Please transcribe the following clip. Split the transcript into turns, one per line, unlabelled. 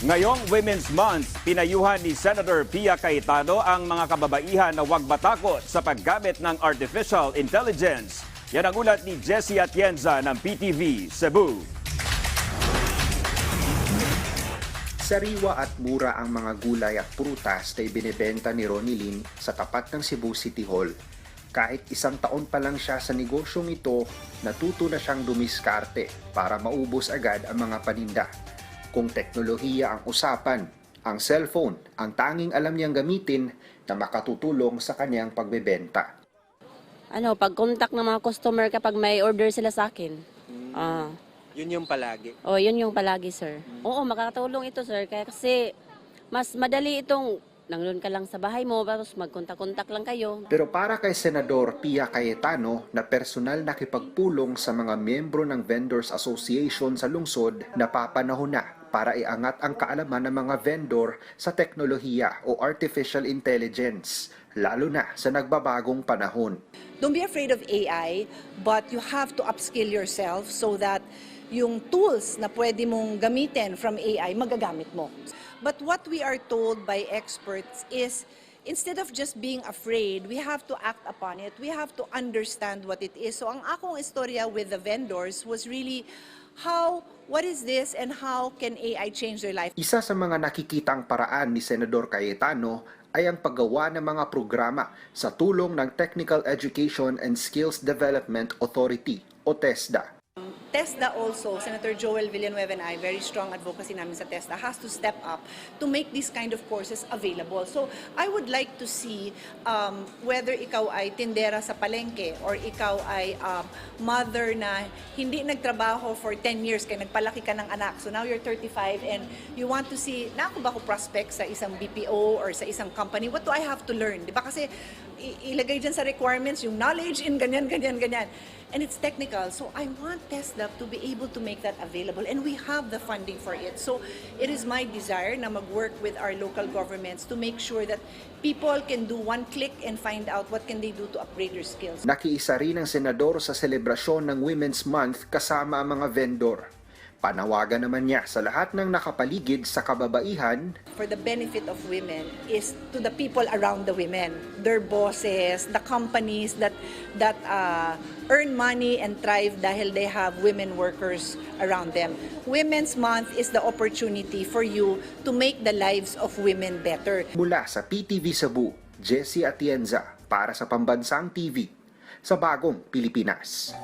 Ngayong Women's Month, pinayuhan ni Senator Pia Cayetano ang mga kababaihan na huwag matakot sa paggamit ng artificial intelligence. Yan ang ulat ni Jessie Atienza ng PTV Cebu.
Sariwa at mura ang mga gulay at prutas na ibinebenta ni Ronnie Lin sa tapat ng Cebu City Hall. Kahit isang taon pa lang siya sa negosyong ito, natuto na siyang dumiskarte para maubos agad ang mga paninda. Kung teknolohiya ang usapan, ang cellphone ang tanging alam niyang gamitin na makatutulong sa kanyang pagbebenta.
ano, pag contact ng mga customer kapag may order sila sa akin. Ah.
Yun yung palagi.
oh, yun yung palagi, sir. Oo, makakatulong ito, sir. Kaya kasi mas madali itong nandun ka lang sa bahay mo, tapos magkontak-kontak lang kayo.
Pero para kay Senador Pia Cayetano na personal nakipagpulong sa mga miyembro ng Vendors Association sa lungsod, napapanahon na para iangat ang kaalaman ng mga vendor sa teknolohiya o artificial intelligence, lalo na sa nagbabagong panahon.
Don't be afraid of AI, but you have to upskill yourself so that yung tools na pwede mong gamitin from AI, magagamit mo. But what we are told by experts is instead of just being afraid, we have to act upon it. We have to understand what it is. So ang akong istorya with the vendors was really how, what is this and how can AI change their life?
Isa sa mga nakikitang paraan ni Senador Cayetano ay ang paggawa ng mga programa sa tulong ng Technical Education and Skills Development Authority o TESDA.
TESDA also, Senator Joel Villanueva and I, very strong advocacy namin sa TESDA, has to step up to make these kind of courses available. So I would like to see um, whether ikaw ay tindera sa palengke or ikaw ay um, mother na hindi nagtrabaho for 10 years kaya nagpalaki ka ng anak. So now you're 35 and you want to see, na ako ba ako prospect sa isang BPO or sa isang company? What do I have to learn? Di ba kasi ilagay dyan sa requirements yung knowledge in ganyan, ganyan, ganyan. And it's technical. So I want TESDA to be able to make that available. And we have the funding for it. So it is my desire na mag-work with our local governments to make sure that people can do one click and find out what can they do to upgrade their skills.
Nakiisa rin ang senador sa selebrasyon ng Women's Month kasama ang mga vendor. Panawagan naman niya sa lahat ng nakapaligid sa kababaihan
For the benefit of women is to the people around the women, their bosses, the companies that that uh, earn money and thrive dahil they have women workers around them. Women's Month is the opportunity for you to make the lives of women better.
mula sa PTV Cebu, Jessie Atienza para sa Pambansang TV sa Bagong Pilipinas.